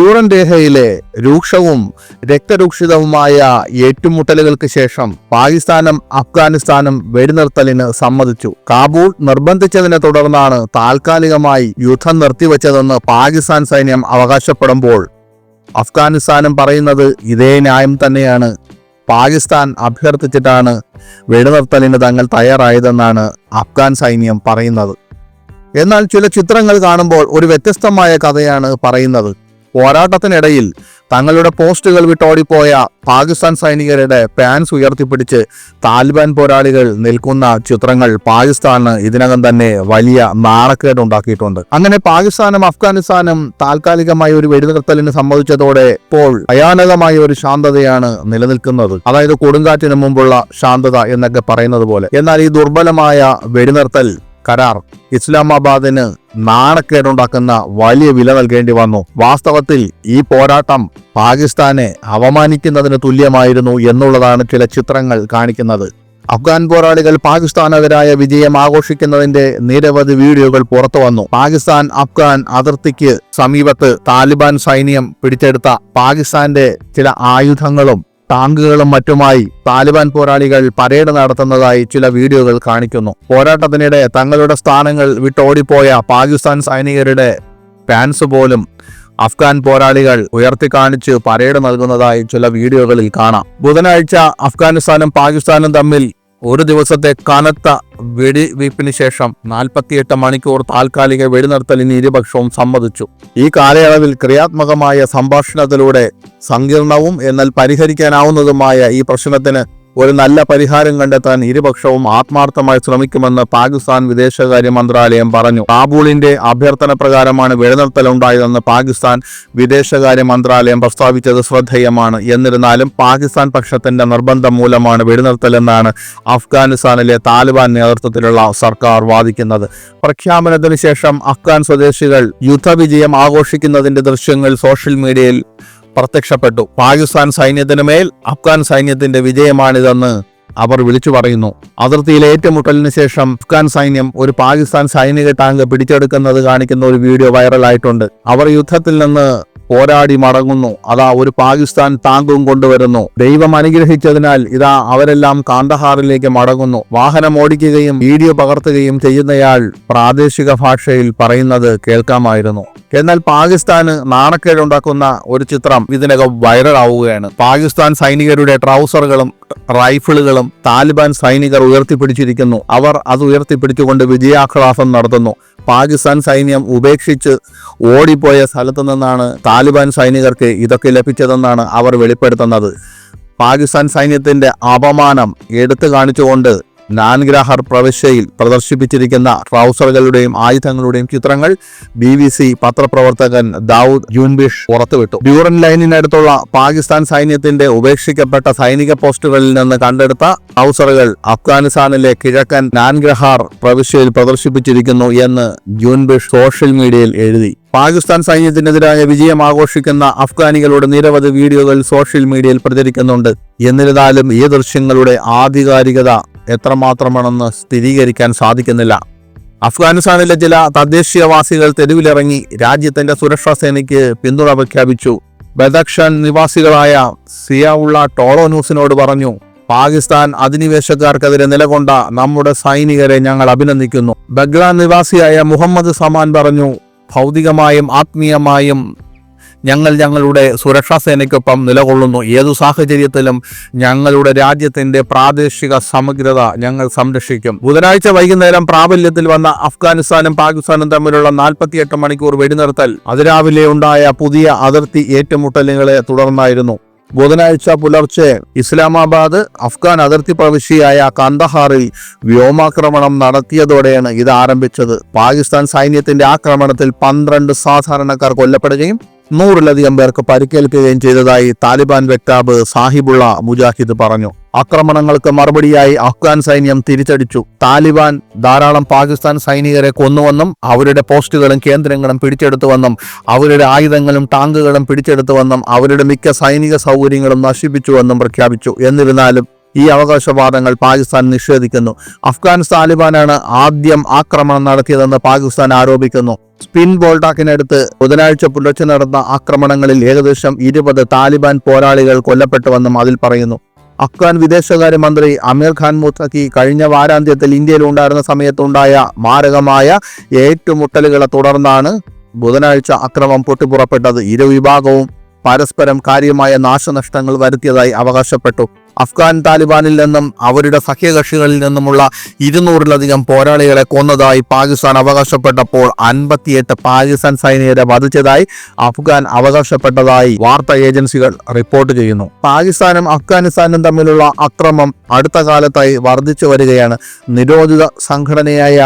Durand രേഖയിലെ രൂക്ഷവും രക്തരൂക്ഷിതവുമായ ഏറ്റുമുട്ടലുകൾക്ക് ശേഷം പാകിസ്ഥാനും അഫ്ഗാനിസ്ഥാനും വെടിനിർത്തലിന് സമ്മതിച്ചു. കാബൂൾ നിർബന്ധിച്ചതിനെ തുടർന്നാണ് താൽക്കാലികമായി യുദ്ധം നിർത്തിവച്ചതെന്ന് പാകിസ്ഥാൻ സൈന്യം അവകാശപ്പെടുമ്പോൾ. അഫ്ഗാനിസ്ഥാനും പറയുന്നത് ഇതേ ന്യായം തന്നെയാണ്. പാകിസ്ഥാൻ അഭ്യർത്ഥിച്ചിട്ടാണ് വെടിനിർത്തലിന് തങ്ങൾ തയ്യാറായതെന്നാണ് അഫ്ഗാൻ സൈന്യം പറയുന്നത്. എന്നാൽ ചില ചിത്രങ്ങൾ കാണുമ്പോൾ ഒരു വ്യത്യസ്തമായ കഥയാണ് പറയുന്നത്. പോരാട്ടത്തിനിടയിൽ തങ്ങളുടെ പോസ്റ്റുകൾ വിട്ടോടിപ്പോയ പാകിസ്ഥാൻ സൈനികരുടെ പാൻസ് ഉയർത്തിപ്പിടിച്ച് താലിബാൻ പോരാളികൾ നിൽക്കുന്ന ചിത്രങ്ങൾ പാകിസ്ഥാന് ഇതിനകം തന്നെ വലിയ നാണക്കേടുണ്ടാക്കിയിട്ടുണ്ട് അങ്ങനെ പാകിസ്ഥാനും അഫ്ഗാനിസ്ഥാനും താൽക്കാലികമായി ഒരു വെടിനിർത്തലിന് സമ്മതിച്ചതോടെ ഇപ്പോൾ ഭയാനകമായ ഒരു ശാന്തതയാണ് നിലനിൽക്കുന്നത്. അതായത് കൊടുങ്കാറ്റിന് മുമ്പുള്ള ശാന്തത എന്നൊക്കെ പറയുന്നത് പോലെ. എന്നാൽ ഈ ദുർബലമായ വെടിനിർത്തൽ കരാർ. ഇസ്ലാമാബാദിന് നാണക്കേടുണ്ടാക്കുന്ന വലിയ വില നൽകേണ്ടി വന്നു. വാസ്തവത്തിൽ ഈ പോരാട്ടം പാകിസ്ഥാനെ അവമാനിക്കുന്നതിന് തുല്യമായിരുന്നു എന്നുള്ളതാണ് ചില ചിത്രങ്ങൾ കാണിക്കുന്നത്. അഫ്ഗാൻ പോരാളികൾ പാകിസ്ഥാനെതിരായ വിജയം ആഘോഷിക്കുന്നതിന്റെ നിരവധി വീഡിയോകൾ പുറത്തു വന്നു. പാകിസ്ഥാൻ അഫ്ഗാൻ അതിർത്തിക്ക് സമീപത്ത് താലിബാൻ സൈന്യം പിടിച്ചെടുത്ത പാകിസ്ഥാന്റെ ചില ആയുധങ്ങളും ടാങ്കുകളും മറ്റുമായി താലിബാൻ പോരാളികൾ പരേഡ് നടത്തുന്നതായി ചില വീഡിയോകൾ കാണിക്കുന്നു. പോരാട്ടത്തിനിടെ തങ്ങളുടെ സ്ഥാനങ്ങൾ വിട്ടോടിപ്പോയ പാകിസ്ഥാൻ സൈനികരുടെ പാൻസ് പോലും അഫ്ഗാൻ പോരാളികൾ ഉയർത്തിക്കാണിച്ച് പരേഡ് നൽകുന്നതായി ചില വീഡിയോകളിൽ കാണാം. ബുധനാഴ്ച അഫ്ഗാനിസ്ഥാനും പാകിസ്ഥാനും തമ്മിൽ ഒരു ദിവസത്തെ കനത്ത വെടിവയ്പ്പിന് ശേഷം നാൽപ്പത്തിയെട്ട് മണിക്കൂർ താൽക്കാലിക വെടിനിർത്തലിന് ഇരുപക്ഷവും സമ്മതിച്ചു. ഈ കാലയളവിൽ ക്രിയാത്മകമായ സംഭാഷണത്തിലൂടെ സങ്കീർണവും എന്നാൽ പരിഹരിക്കാനാവുന്നതുമായ ഈ പ്രശ്നത്തിന് ഒരു നല്ല പരിഹാരം കണ്ടെത്താൻ ഇരുപക്ഷവും ആത്മാർത്ഥമായി ശ്രമിക്കുമെന്ന് പാകിസ്ഥാൻ വിദേശകാര്യ മന്ത്രാലയം പറഞ്ഞു. കാബൂളിന്റെ അഭ്യർത്ഥന പ്രകാരമാണ് വെടിനിർത്തലുണ്ടായതെന്ന് പാകിസ്ഥാൻ വിദേശകാര്യ മന്ത്രാലയം പ്രസ്താവിച്ചത് ശ്രദ്ധേയമാണ്. എന്നിരുന്നാലും പാകിസ്ഥാൻ പക്ഷത്തിന്റെ നിർബന്ധം മൂലമാണ് വെടിനിർത്തലെന്നാണ് അഫ്ഗാനിസ്ഥാനിലെ താലിബാൻ നേതൃത്വത്തിലുള്ള സർക്കാർ വാദിക്കുന്നത്. പ്രഖ്യാപനത്തിന് ശേഷം അഫ്ഗാൻ സ്വദേശികൾ യുദ്ധവിജയം ആഘോഷിക്കുന്നതിന്റെ ദൃശ്യങ്ങൾ സോഷ്യൽ മീഡിയയിൽ പ്രത്യക്ഷപ്പെട്ടു. പാകിസ്ഥാൻ സൈന്യത്തിന് മേൽ അഫ്ഗാൻ സൈന്യത്തിന്റെ വിജയമാണിതെന്ന് അവർ വിളിച്ചു പറയുന്നു. അതിർത്തിയിലെ ഏറ്റുമുട്ടലിന് ശേഷം അഫ്ഗാൻ സൈന്യം ഒരു പാകിസ്ഥാൻ സൈനിക ടാങ്ക് പിടിച്ചെടുക്കുന്നത് കാണിക്കുന്ന ഒരു വീഡിയോ വൈറലായിട്ടുണ്ട്. അവർ യുദ്ധത്തിൽ നിന്ന് പോരാടി മടങ്ങുന്നു. അതാ ഒരു പാകിസ്ഥാൻ ടാങ്കും കൊണ്ടുവരുന്നു. ദൈവം അനുഗ്രഹിച്ചതിനാൽ ഇതാ അവരെല്ലാം കാന്തഹാറിലേക്ക് മടങ്ങുന്നു. വാഹനം ഓടിക്കുകയും വീഡിയോ പകർത്തുകയും ചെയ്യുന്നയാൾ പ്രാദേശിക ഭാഷയിൽ പറയുന്നത് കേൾക്കാമായിരുന്നു. എന്നാൽ പാകിസ്ഥാന് നാണക്കേടുണ്ടാക്കുന്ന ഒരു ചിത്രം ഇതിനകം വൈറലാവുകയാണ്. പാകിസ്ഥാൻ സൈനികരുടെ ട്രൗസറുകളും റൈഫിളുകളും താലിബാൻ സൈനികർ ഉയർത്തിപ്പിടിച്ചിരിക്കുന്നു. അവർ അത് ഉയർത്തിപ്പിടിച്ചുകൊണ്ട് വിജയാഹ്ലാസം നടത്തുന്നു. പാകിസ്ഥാൻ സൈന്യം ഉപേക്ഷിച്ച് ഓടിപ്പോയ സ്ഥലത്തു നിന്നാണ് താലിബാൻ സൈനികർക്ക് ഇതൊക്കെ ലഭിച്ചതെന്നാണ് അവർ വെളിപ്പെടുത്തുന്നത്. പാകിസ്ഥാൻ സൈന്യത്തിന്റെ അപമാനം എടുത്തു കാണിച്ചുകൊണ്ട് നാൻഗ്രാഹർ പ്രവിശ്യയിൽ പ്രദർശിപ്പിച്ചിരിക്കുന്ന ട്രൗസറുകളുടെയും ആയുധങ്ങളുടെയും ചിത്രങ്ങൾ ബി ബി സി പത്രപ്രവർത്തകൻ ദാവൂദ് ജൂൻബിഷ് പുറത്തുവിട്ടു. ഡ്യൂറൻ ലൈനിനടുത്തുള്ള പാകിസ്ഥാൻ സൈന്യത്തിന്റെ ഉപേക്ഷിക്കപ്പെട്ട സൈനിക പോസ്റ്റുകളിൽ നിന്ന് കണ്ടെടുത്ത ട്രൗസറുകൾ അഫ്ഗാനിസ്ഥാനിലെ കിഴക്കൻ നാൻഗ്രഹാർ പ്രവിശ്യയിൽ പ്രദർശിപ്പിച്ചിരിക്കുന്നു എന്ന് ജൂൻബിഷ് സോഷ്യൽ മീഡിയയിൽ എഴുതി. പാകിസ്ഥാൻ സൈന്യത്തിനെതിരായ വിജയം ആഘോഷിക്കുന്ന അഫ്ഗാനികളുടെ നിരവധി വീഡിയോകൾ സോഷ്യൽ മീഡിയയിൽ പ്രചരിക്കുന്നുണ്ട്. എന്നിരുന്നാലും ഈ ദൃശ്യങ്ങളുടെ ആധികാരികത എത്രമാത്രമാണെന്ന് സ്ഥിരീകരിക്കാൻ സാധിക്കുന്നില്ല. അഫ്ഗാനിസ്ഥാനിലെ ചില തദ്ദേശീയവാസികൾ തെരുവിലിറങ്ങി രാജ്യത്തിന്റെ സുരക്ഷാ സേനയ്ക്ക് പിന്തുണ പ്രഖ്യാപിച്ചു. ബദക്ഷൻ നിവാസികളായ സിയാവുള്ള ടോളോ ന്യൂസിനോട് പറഞ്ഞു പാകിസ്ഥാൻ അധിനിവേശക്കാർക്കെതിരെ നിലകൊണ്ട നമ്മുടെ സൈനികരെ ഞങ്ങൾ അഭിനന്ദിക്കുന്നു. ബഗ്ലാൻ നിവാസിയായ മുഹമ്മദ് സമാൻ പറഞ്ഞു ഭൗതികമായും ആത്മീയമായും ഞങ്ങൾ ഞങ്ങളുടെ സുരക്ഷാ സേനയ്ക്കൊപ്പം നിലകൊള്ളുന്നു. ഏതു സാഹചര്യത്തിലും ഞങ്ങളുടെ രാജ്യത്തിന്റെ പ്രാദേശിക സമഗ്രത ഞങ്ങൾ സംരക്ഷിക്കും. ബുധനാഴ്ച വൈകുന്നേരം പ്രാബല്യത്തിൽ വന്ന അഫ്ഗാനിസ്ഥാനും പാകിസ്ഥാനും തമ്മിലുള്ള നാൽപ്പത്തിയെട്ട് മണിക്കൂർ വെടിനിർത്തൽ. അതിരാവിലെ ഉണ്ടായ പുതിയ അതിർത്തി ഏറ്റുമുട്ടലുകളെ തുടർന്നായിരുന്നു. ബുധനാഴ്ച പുലർച്ചെ ഇസ്ലാമാബാദ് അഫ്ഗാൻ അതിർത്തി പ്രവിശ്യയായ കന്ദഹാറിൽ വ്യോമാക്രമണം നടത്തിയതോടെയാണ് ഇത് ആരംഭിച്ചത്. പാകിസ്ഥാൻ സൈന്യത്തിന്റെ ആക്രമണത്തിൽ പന്ത്രണ്ട് സാധാരണക്കാർ കൊല്ലപ്പെടുകയും നൂറിലധികം പേർക്ക് പരിക്കേൽക്കുകയും ചെയ്തതായി താലിബാൻ വക്താവ് സാഹിബുള്ള മുജാഹിദ് പറഞ്ഞു. ആക്രമണങ്ങൾക്ക് മറുപടിയായി അഫ്ഗാൻ സൈന്യം തിരിച്ചടിച്ചു. താലിബാൻ ധാരാളം പാകിസ്ഥാൻ സൈനികരെ കൊന്നുവെന്നും അവരുടെ പോസ്റ്റുകളും കേന്ദ്രങ്ങളും പിടിച്ചെടുത്തുവെന്നും അവരുടെ ആയുധങ്ങളും ടാങ്കുകളും പിടിച്ചെടുത്തുവെന്നും അവരുടെ മിക്ക സൈനിക സൗകര്യങ്ങളും നശിപ്പിച്ചുവെന്നും പ്രഖ്യാപിച്ചു. എന്നിരുന്നാലും ഈ അവകാശവാദങ്ങൾ പാകിസ്ഥാൻ നിഷേധിക്കുന്നു. അഫ്ഗാൻ താലിബാനാണ് ആദ്യം ആക്രമണം നടത്തിയതെന്ന് പാകിസ്ഥാൻ ആരോപിക്കുന്നു. സ്പിൻ ബോൾട്ടാക്കിനടുത്ത് ബുധനാഴ്ച പുലർച്ചെ നടന്ന ആക്രമണങ്ങളിൽ ഏകദേശം ഇരുപത് താലിബാൻ പോരാളികൾ കൊല്ലപ്പെട്ടുവെന്നും അതിൽ പറയുന്നു. അഫ്ഗാൻ വിദേശകാര്യമന്ത്രി അമീർ ഖാൻ മുത്തഖി കഴിഞ്ഞ വാരാന്ത്യത്തിൽ ഇന്ത്യയിൽ ഉണ്ടായിരുന്ന സമയത്തുണ്ടായ മാരകമായ ഏറ്റുമുട്ടലുകളെ തുടർന്നാണ് ബുധനാഴ്ച അക്രമം പൊട്ടിപ്പുറപ്പെട്ടത്. ഇരുവിഭാഗവും പരസ്പരം കാര്യമായ നാശനഷ്ടങ്ങൾ വരുത്തിയതായി അവകാശപ്പെട്ടു. അഫ്ഗാൻ താലിബാനിൽ നിന്നും അവരുടെ സഖ്യകക്ഷികളിൽ നിന്നുമുള്ള ഇരുന്നൂറിലധികം പോരാളികളെ കൊന്നതായി പാകിസ്ഥാൻ അവകാശപ്പെട്ടപ്പോൾ അൻപത്തിയെട്ട് പാകിസ്ഥാൻ സൈനികരെ വധിച്ചതായി അഫ്ഗാൻ അവകാശപ്പെട്ടതായി വാർത്താ ഏജൻസികൾ റിപ്പോർട്ട് ചെയ്യുന്നു. പാകിസ്ഥാനും അഫ്ഗാനിസ്ഥാനും തമ്മിലുള്ള അക്രമം അടുത്ത കാലത്തായി വർദ്ധിച്ചു വരികയാണ്. നിരോധിത സംഘടനയായ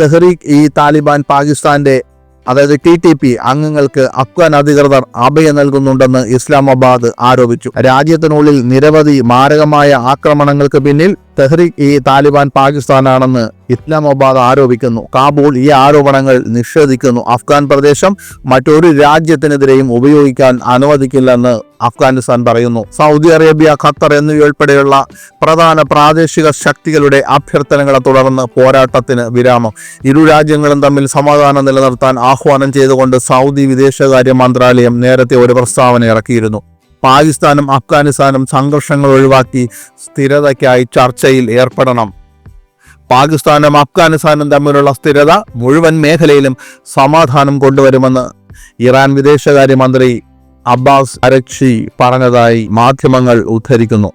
തെഹ്രീഖ് ഈ താലിബാൻ പാകിസ്ഥാന്റെ അതായത് ടി ടി പി അംഗങ്ങൾക്ക് അഫ്ഗാൻ അധികൃതർ അഭയം നൽകുന്നുണ്ടെന്ന് ഇസ്ലാമാബാദ് ആരോപിച്ചു. രാജ്യത്തിനുള്ളിൽ നിരവധി മാരകമായ ആക്രമണങ്ങൾക്ക് പിന്നിൽ തെഹ്രീക്ക് ഈ താലിബാൻ പാകിസ്ഥാനാണെന്ന് ഇസ്ലാമാബാദ് ആരോപിക്കുന്നു. കാബൂൾ ഈ ആരോപണങ്ങൾ നിഷേധിക്കുന്നു. അഫ്ഗാൻ പ്രദേശം മറ്റൊരു രാജ്യത്തിനെതിരെയും ഉപയോഗിക്കാൻ അനുവദിക്കില്ലെന്ന് അഫ്ഗാനിസ്ഥാൻ പറയുന്നു. സൗദി അറേബ്യ ഖത്തർ എന്നിവയുൾപ്പെടെയുള്ള പ്രധാന പ്രാദേശിക ശക്തികളുടെ അഭ്യർത്ഥനകളെ തുടർന്ന് പോരാട്ടത്തിന് വിരാമം. ഇരു രാജ്യങ്ങളും തമ്മിൽ സമാധാനം നിലനിർത്താൻ ആഹ്വാനം ചെയ്തുകൊണ്ട് സൗദി വിദേശകാര്യ മന്ത്രാലയം നേരത്തെ ഒരു പ്രസ്താവന ഇറക്കിയിരുന്നു. പാകിസ്ഥാനും അഫ്ഗാനിസ്ഥാനും സംഘർഷങ്ങൾ ഒഴിവാക്കി സ്ഥിരതയ്ക്കായി ചർച്ചയിൽ ഏർപ്പെടണം. പാകിസ്ഥാനും അഫ്ഗാനിസ്ഥാനും തമ്മിലുള്ള സ്ഥിരത മുഴുവൻ മേഖലയിലും സമാധാനം കൊണ്ടുവരുമെന്ന് ഇറാൻ വിദേശകാര്യമന്ത്രി അബ്ബാസ് അരക്ഷി പറഞ്ഞതായി മാധ്യമങ്ങൾ ഉദ്ധരിക്കുന്നു.